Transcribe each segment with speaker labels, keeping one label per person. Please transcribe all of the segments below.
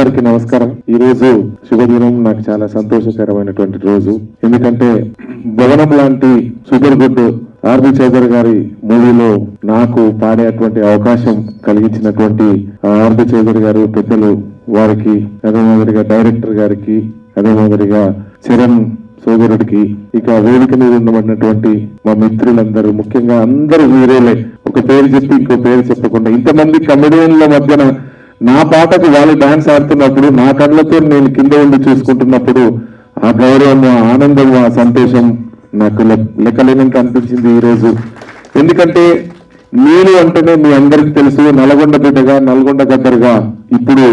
Speaker 1: అందరికి నమస్కారం ఈ రోజు శుభదినం నాకు చాలా సంతోషకరమైనటువంటి రోజు ఎందుకంటే భవనం లాంటి సూపర్ గుడ్ ఆర్బి చౌదరి గారి మూవీలో నాకు పాడేటువంటి అవకాశం కలిగించినటువంటి ఆర్బి చౌదరి గారు పెద్దలు వారికి అదే మాదిరిగా డైరెక్టర్ గారికి అదే మాదిరిగా చరణ్ సోదరుడికి ఇక వేదిక మీద ఉండబడినటువంటి మా మిత్రులందరూ ముఖ్యంగా అందరూ వీరేలే ఒక పేరు చెప్పి ఇంకో పేరు చెప్పకుండా ఇంతమంది కమెడియన్ల మధ్యన నా పాటకు వాళ్ళు డాన్స్ ఆడుతున్నప్పుడు నా కళ్ళతో నేను కింద ఉండి చూసుకుంటున్నప్పుడు ఆ గౌరవం ఆ ఆనందం ఆ సంతోషం నాకు లెక్కలేనంత అనిపించింది ఈరోజు ఎందుకంటే మీరు అంటేనే మీ అందరికి తెలుసు నల్గొండ బిడ్డగా నల్గొండ గద్దరుగా ఇప్పుడు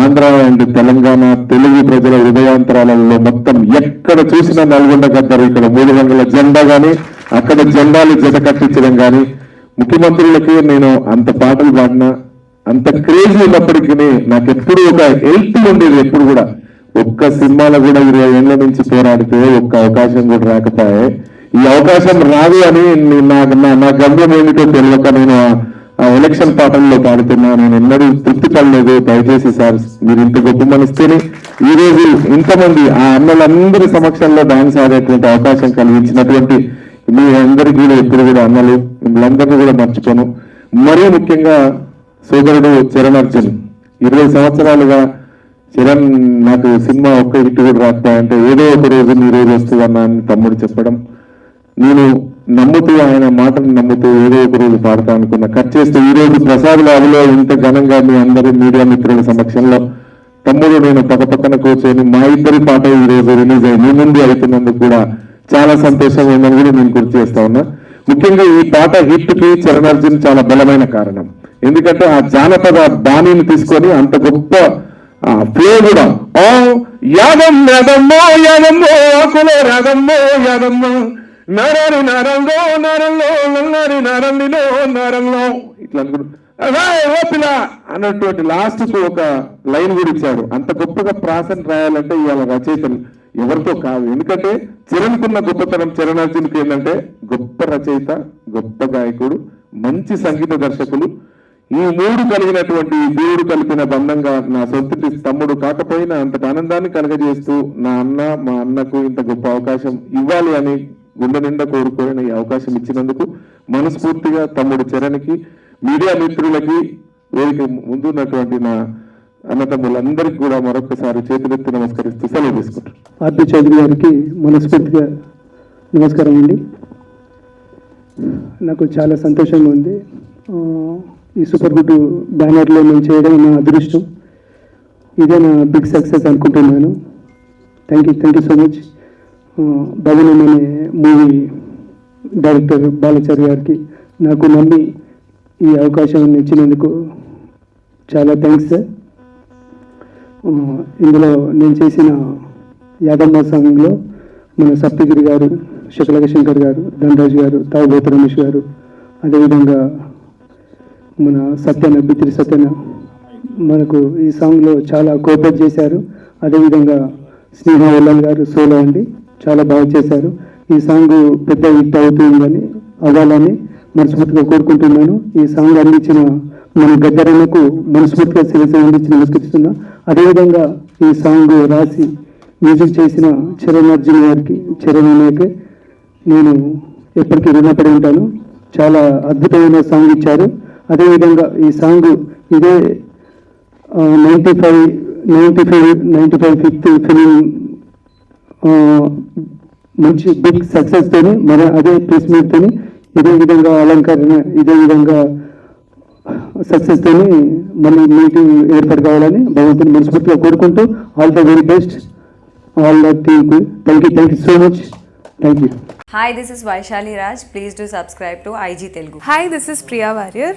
Speaker 1: ఆంధ్ర అండ్ తెలంగాణ తెలుగు ప్రజల హృదయాంతరాలలో మొత్తం ఎక్కడ చూసినా నల్గొండ గద్దరు ఇక్కడ మూడు వందల జెండా కానీ అక్కడ జెండాలు జత కట్టించడం కానీ ముఖ్యమంత్రులకి నేను అంత పాటలు పాడినా అంత క్రేజ్ ఉన్నప్పటికీ నాకు ఎప్పుడు ఒక హెల్త్ ఉండేది ఎప్పుడు కూడా ఒక్క సినిమాలో కూడా ఇరవై ఏళ్ళ నుంచి పోరాడితే ఒక్క అవకాశం కూడా రాకపోయే ఈ అవకాశం రాదు అని నాకు నా గమ్యం ఏమిటో తెలియక నేను ఆ ఎలక్షన్ పాటల్లో పాడుతున్నా నేను ఎన్నడూ తృప్తి పడలేదు దయచేసి సార్ మీరు ఇంత గొప్ప మనస్తేనే ఈ రోజు ఇంతమంది ఆ అన్నలందరి సమక్షంలో డాన్స్ ఆడేటువంటి అవకాశం కలిగించినటువంటి మీ అందరికీ కూడా ఎప్పుడు కూడా అన్నలు మిమ్మల్ని కూడా మర్చిపోను మరీ ముఖ్యంగా సోదరుడు చరణ్ అర్జున్ ఇరవై సంవత్సరాలుగా చరణ్ నాకు సినిమా ఒక్క ఇటు కూడా రాకపోయంటే ఏదో ఒక రోజు నీ రోజు వస్తుందన్నా అని తమ్ముడు చెప్పడం నేను నమ్ముతూ ఆయన మాటను నమ్ముతూ ఏదో ఒక రోజు పాడతా అనుకున్నా కట్ చేస్తే ఈ రోజు ప్రసాద్ లాభలో ఇంత ఘనంగా మీ అందరి మీడియా మిత్రుల సమక్షంలో తమ్ముడు నేను పక్క పక్కన కూర్చొని మా ఇద్దరి పాట ఈ రోజు రిలీజ్ అయ్యి మీ ముందు అవుతున్నందుకు కూడా చాలా సంతోషం ఉందని కూడా నేను గుర్తు చేస్తా ఉన్నా ముఖ్యంగా ఈ పాట హిట్ కి చరణార్జున్ చాలా బలమైన కారణం ఎందుకంటే ఆ జానపద బాణిని తీసుకొని అంత గొప్ప ఫ్లో కూడా యాదమ్మో ఆకులో రాదమ్మో యాదమ్మో నరరు నరంలో నరంలో నరు నరంలో నరంలో ఇట్లా ఓపిల అన్నటువంటి లాస్ట్ కు ఒక లైన్ కూడా ఇచ్చాడు అంత గొప్పగా ప్రాసను రాయాలంటే ఇవాళ రచయితలు ఎవరితో కాదు ఎందుకంటే చిరణ్కున్న గొప్పతనం చిరణార్జునికి ఏంటంటే గొప్ప రచయిత గొప్ప గాయకుడు మంచి సంగీత దర్శకులు ఈ మూడు కలిగినటువంటి దేవుడు కలిపిన బంధంగా నా సొంతటి తమ్ముడు కాకపోయినా అంతటి ఆనందాన్ని కలగజేస్తూ నా అన్న మా అన్నకు ఇంత గొప్ప అవకాశం ఇవ్వాలి అని గుండె నిండా కోరుకోయిన ఈ అవకాశం ఇచ్చినందుకు మనస్ఫూర్తిగా తమ్ముడు చరణ్కి మీడియా మిత్రులకి వేదిక ముందున్నటువంటి నా అన్నతమ్ములందరికీ కూడా మరొకసారి చేతులెత్తి నమస్కరిస్తూ సెలవు తీసుకుంటారు
Speaker 2: ఆర్పి చౌదరి గారికి మనస్ఫూర్తిగా నమస్కారం అండి నాకు చాలా సంతోషంగా ఉంది ఈ సూపర్ గుడ్ బ్యానర్లో నేను చేయడం నా అదృష్టం ఇదే నా బిగ్ సక్సెస్ అనుకుంటున్నాను thank you thank you so much Bhavanam అనే మూవీ డైరెక్టర్ బాలచారి గారికి నాకు నమ్మి ఈ అవకాశం ఇచ్చినందుకు చాలా థ్యాంక్స్ సార్ ఇందులో నేను చేసిన యాదమ్మ సాంగ్లో మన సప్తగిరి గారు శుక్లక శంకర్ గారు ధనరాజు గారు తావుబోత రమేష్ గారు అదేవిధంగా మన సత్యన పితృ సత్యన మనకు ఈ సాంగ్లో చాలా కోపర్ చేశారు అదేవిధంగా స్నేహ ఉల్లల్ గారు సోలో అండి చాలా బాగా చేశారు ఈ సాంగ్ పెద్ద హిట్ అవుతుందని అవ్వాలని మనస్ఫూర్తిగా కోరుకుంటున్నాను ఈ సాంగ్ అందించిన మన గద్దరన్నకు మనస్ఫూర్తిగా సెలెక్షన్ అందించి నమస్కరిస్తున్నా అదేవిధంగా ఈ సాంగ్ రాసి మ్యూజిక్ చేసిన చరణ్ గారికి చరణ్ నేను ఎప్పటికీ రుణపడి ఉంటాను చాలా అద్భుతమైన సాంగ్ ఇచ్చారు అదేవిధంగా ఈ సాంగ్ ఇదే ninety five ninety five ninety five fifth film మంచి బిగ్ సక్సెస్తోని మరి అదే ప్రెస్ మీట్తోని ఇదే విధంగా అలంకరణ ఇదే విధంగా సక్సెస్తోని మళ్ళీ మీటింగ్ ఏర్పాటు కావాలని భగవంతుని మనస్ఫూర్తిగా కోరుకుంటూ all the very best all the team thank you thank you so much thank you
Speaker 3: hi this is Vaishali Raj please do subscribe to IG Telugu
Speaker 4: hi this is Priya Warrier